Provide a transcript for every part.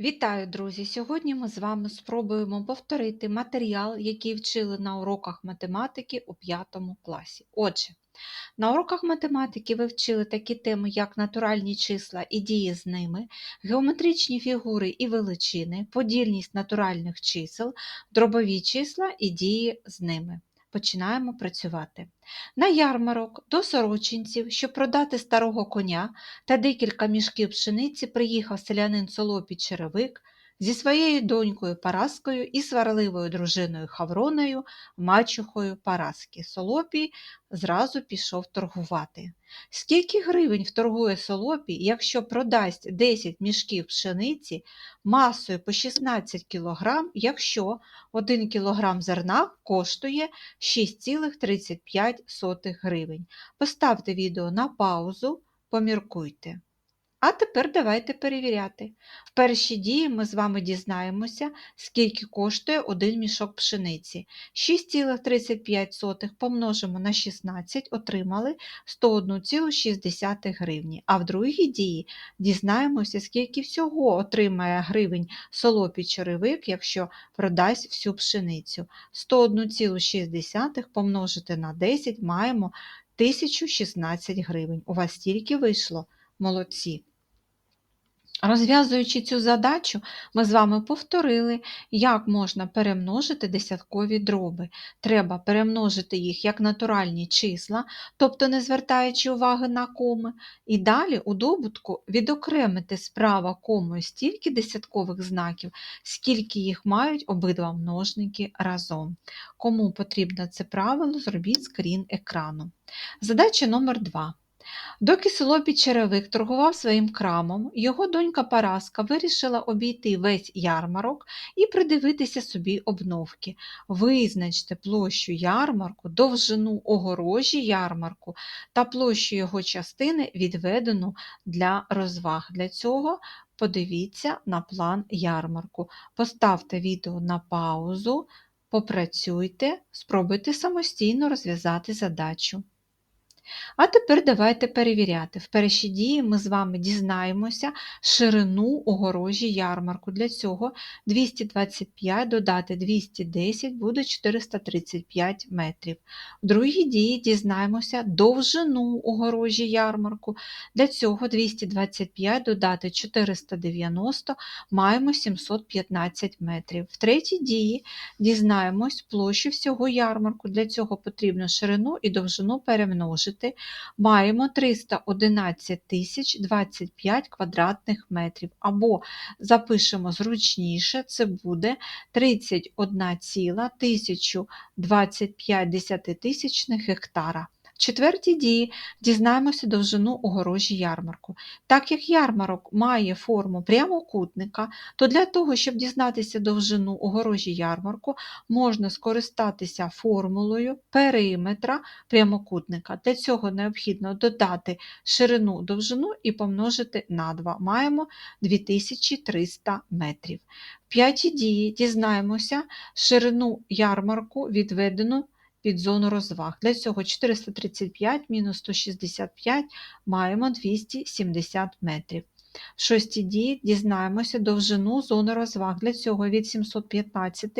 Вітаю, друзі! Сьогодні ми з вами спробуємо повторити матеріал, який вчили на уроках математики у 5 класі. Отже, на уроках математики ви вчили такі теми, як натуральні числа і дії з ними, геометричні фігури і величини, подільність натуральних чисел, дробові числа і дії з ними. Починаємо працювати. На ярмарок до сорочинців, щоб продати старого коня та декілька мішків пшениці, приїхав селянин Солопій Черевик зі своєю донькою Параскою і сварливою дружиною Хавроною, мачухою Параски. Солопій зразу пішов торгувати. Скільки гривень вторгує Солопій, якщо продасть 10 мішків пшениці масою по 16 кг, якщо 1 кг зерна коштує 6,35 гривень. Поставте відео на паузу, поміркуйте. А тепер давайте перевіряти. В першій дії ми з вами дізнаємося, скільки коштує один мішок пшениці. 6,35 помножимо на 16, отримали 101,6 гривні. А в другій дії дізнаємося, скільки всього отримає гривень солопій черевик, якщо продасть всю пшеницю. 101,6 помножити на 10 маємо 1016 гривень. У вас стільки вийшло. Молодці. Розв'язуючи цю задачу, ми з вами повторили, як можна перемножити десяткові дроби. Треба перемножити їх як натуральні числа, тобто не звертаючи уваги на коми, і далі у добутку відокремити справа комою стільки десяткових знаків, скільки їх мають обидва множники разом. Кому потрібно це правило, зробіть скрін екрану. Задача номер 2. Доки Солопій Черевик торгував своїм крамом, його донька Параска вирішила обійти весь ярмарок і придивитися собі обновки. Визначте площу ярмарку, довжину огорожі ярмарку та площу його частини, відведену для розваг. Для цього подивіться на план ярмарку. Поставте відео на паузу, попрацюйте, спробуйте самостійно розв'язати задачу. А тепер давайте перевіряти. В першій дії ми з вами дізнаємося ширину огорожі ярмарку. Для цього 225 додати 210 буде 435 метрів. В другій дії дізнаємося довжину огорожі ярмарку. Для цього 225 додати 490 маємо 715 метрів. В третій дії дізнаємось площу всього ярмарку. Для цього потрібно ширину і довжину перемножити помножити, маємо 311 тисяч 25 квадратних метрів. Або запишемо зручніше, це буде 31,1025 десятитисячних гектара четвертій дії дізнаємося довжину огорожі ярмарку. Так як ярмарок має форму прямокутника, то для того, щоб дізнатися довжину огорожі ярмарку, можна скористатися формулою периметра прямокутника. Для цього необхідно додати ширину довжину і помножити на 2. Маємо 2300 метрів. В п'ятій дії дізнаємося ширину ярмарку, відведену під зону розваг. Для цього 435 мінус 165 маємо 270 метрів. В шостій дії дізнаємося довжину зони розваг. Для цього від 715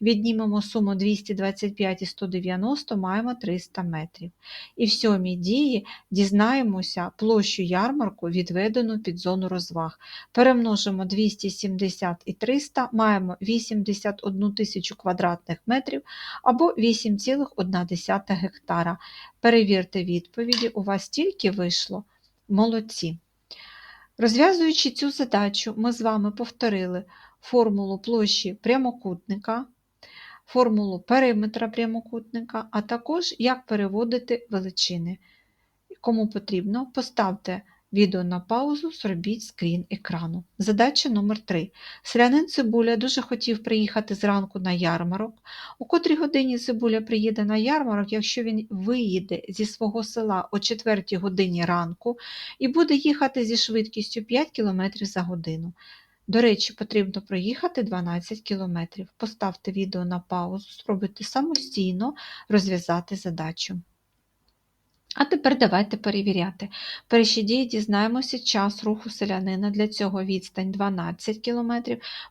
віднімемо суму 225 і 190, маємо 300 метрів. І в сьомій дії дізнаємося площу ярмарку, відведену під зону розваг. Перемножимо 270 і 300, маємо 81 тисячу квадратних метрів або 8,1 гектара. Перевірте відповіді, у вас тільки вийшло. Молодці. Розв'язуючи цю задачу, ми з вами повторили формулу площі прямокутника, формулу периметра прямокутника, а також як переводити величини. Кому потрібно, поставте Відео на паузу, зробіть скрін екрану. Задача номер 3 Селянин Цибуля дуже хотів приїхати зранку на ярмарок. У котрій годині Цибуля приїде на ярмарок, якщо він виїде зі свого села о 4 годині ранку і буде їхати зі швидкістю 5 км за годину. До речі, потрібно проїхати 12 км. Поставте відео на паузу, спробуйте самостійно розв'язати задачу. А тепер давайте перевіряти. Перші дії дізнаємося час руху селянина. Для цього відстань 12 км.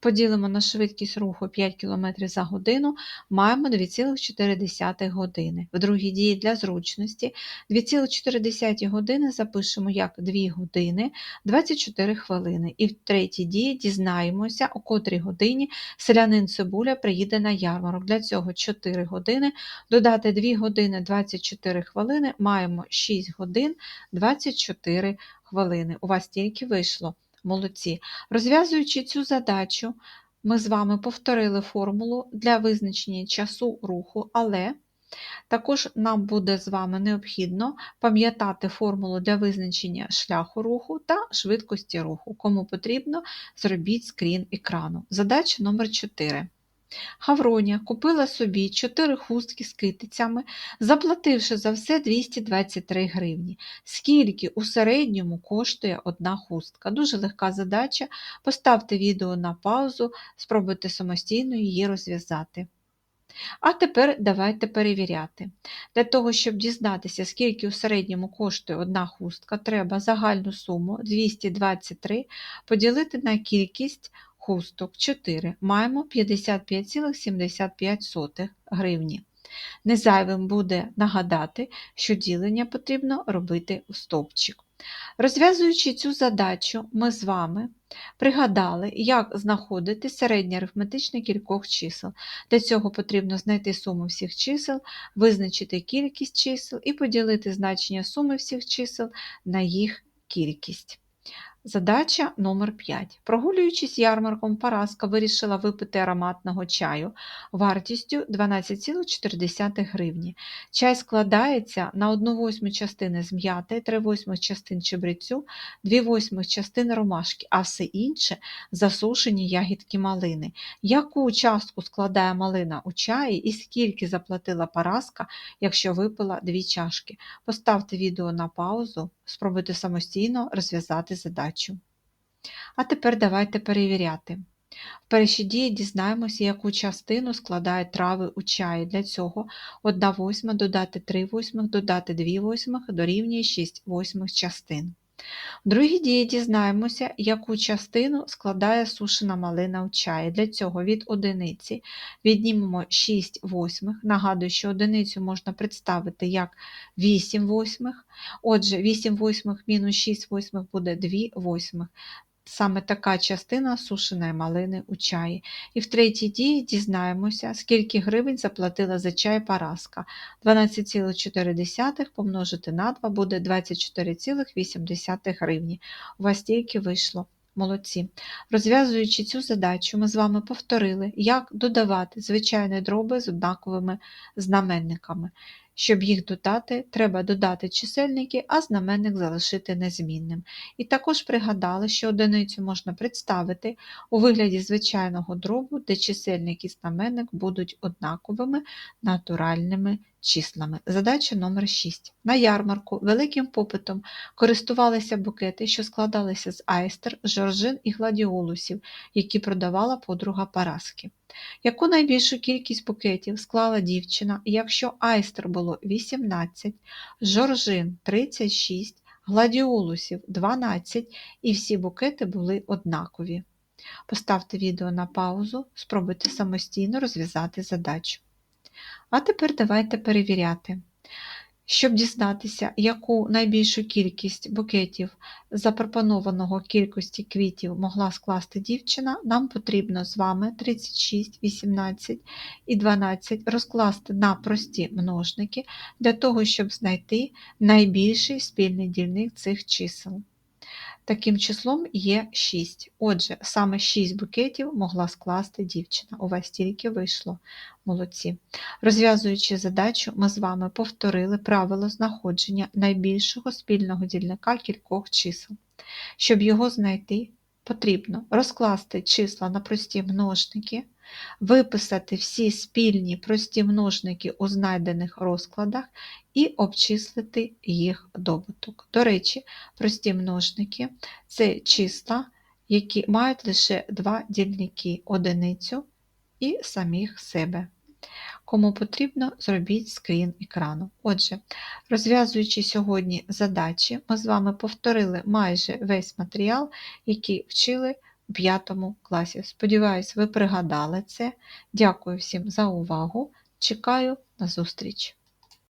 Поділимо на швидкість руху 5 км за годину, маємо 2,4 години. В другій дії для зручності 2,4 години запишемо як 2 години 24 хвилини. І в третій дії дізнаємося, у котрій годині селянин Цибуля приїде на ярмарок. Для цього 4 години, додати 2 години 24 хвилини, маємо 6 годин 24 хвилини. У вас тільки вийшло. Молодці. Розв'язуючи цю задачу, ми з вами повторили формулу для визначення часу руху, але також нам буде з вами необхідно пам'ятати формулу для визначення шляху руху та швидкості руху. Кому потрібно, зробіть скрін екрану. Задача номер 4. Гавроня купила собі 4 хустки з китицями, заплативши за все 223 гривні. Скільки у середньому коштує одна хустка? Дуже легка задача. Поставте відео на паузу, спробуйте самостійно її розв'язати. А тепер давайте перевіряти. Для того, щоб дізнатися, скільки у середньому коштує одна хустка, треба загальну суму 223 поділити на кількість хусток 4. Маємо 55,75 гривні. Незайвим буде нагадати, що ділення потрібно робити у стовпчик. Розв'язуючи цю задачу, ми з вами пригадали, як знаходити середнє арифметичне кількох чисел. Для цього потрібно знайти суму всіх чисел, визначити кількість чисел і поділити значення суми всіх чисел на їх кількість. Задача номер 5. Прогулюючись ярмарком, Параска вирішила випити ароматного чаю вартістю 12,4 гривні. Чай складається на 1 восьму частини з м'яти, 3 восьмих частин чебрецю, 2 восьмих частин ромашки, а все інше засушені ягідки малини. Яку частку складає малина у чаї і скільки заплатила Параска, якщо випила дві чашки? Поставте відео на паузу, спробуйте самостійно розв'язати задачу. А тепер давайте перевіряти. В першій дії дізнаємося, яку частину складають трави у чаї. Для цього 1 восьма додати 3 восьмих, додати 2 восьмих дорівнює 6 восьмих частин. В другій дії дізнаємося, яку частину складає сушена малина в чаї. Для цього від одиниці віднімемо 6 восьмих. Нагадую, що одиницю можна представити як 8 восьмих. Отже, 8 восьмих мінус 6 восьмих буде 2 восьмих. Саме така частина сушеної малини у чаї. І в третій дії дізнаємося, скільки гривень заплатила за чай Параска. 12,4 помножити на 2 буде 24,8 гривні. У вас тільки вийшло. Молодці. Розв'язуючи цю задачу, ми з вами повторили, як додавати звичайні дроби з однаковими знаменниками. Щоб їх додати, треба додати чисельники, а знаменник залишити незмінним. І також пригадали, що одиницю можна представити у вигляді звичайного дробу, де чисельник і знаменник будуть однаковими натуральними числами. Задача номер 6. На ярмарку великим попитом користувалися букети, що складалися з айстер, жоржин і гладіолусів, які продавала подруга Параски. Яку найбільшу кількість букетів склала дівчина, якщо айстер було 18, жоржин 36, гладіолусів 12 і всі букети були однакові. Поставте відео на паузу, спробуйте самостійно розв'язати задачу. А тепер давайте перевіряти. Щоб дізнатися, яку найбільшу кількість букетів запропонованого кількості квітів могла скласти дівчина, нам потрібно з вами 36, 18 і 12 розкласти на прості множники для того, щоб знайти найбільший спільний дільник цих чисел. Таким числом є 6. Отже, саме 6 букетів могла скласти дівчина. У вас тільки вийшло. Молодці. Розв'язуючи задачу, ми з вами повторили правило знаходження найбільшого спільного дільника кількох чисел. Щоб його знайти, потрібно розкласти числа на прості множники, виписати всі спільні прості множники у знайдених розкладах і обчислити їх добуток. До речі, прості множники це числа, які мають лише два дільники одиницю і самих себе. Кому потрібно, зробіть скрін екрану. Отже, розв'язуючи сьогодні задачі, ми з вами повторили майже весь матеріал, який вчили 5 класі. Сподіваюсь, ви пригадали це. Дякую всім за увагу. Чекаю на зустріч!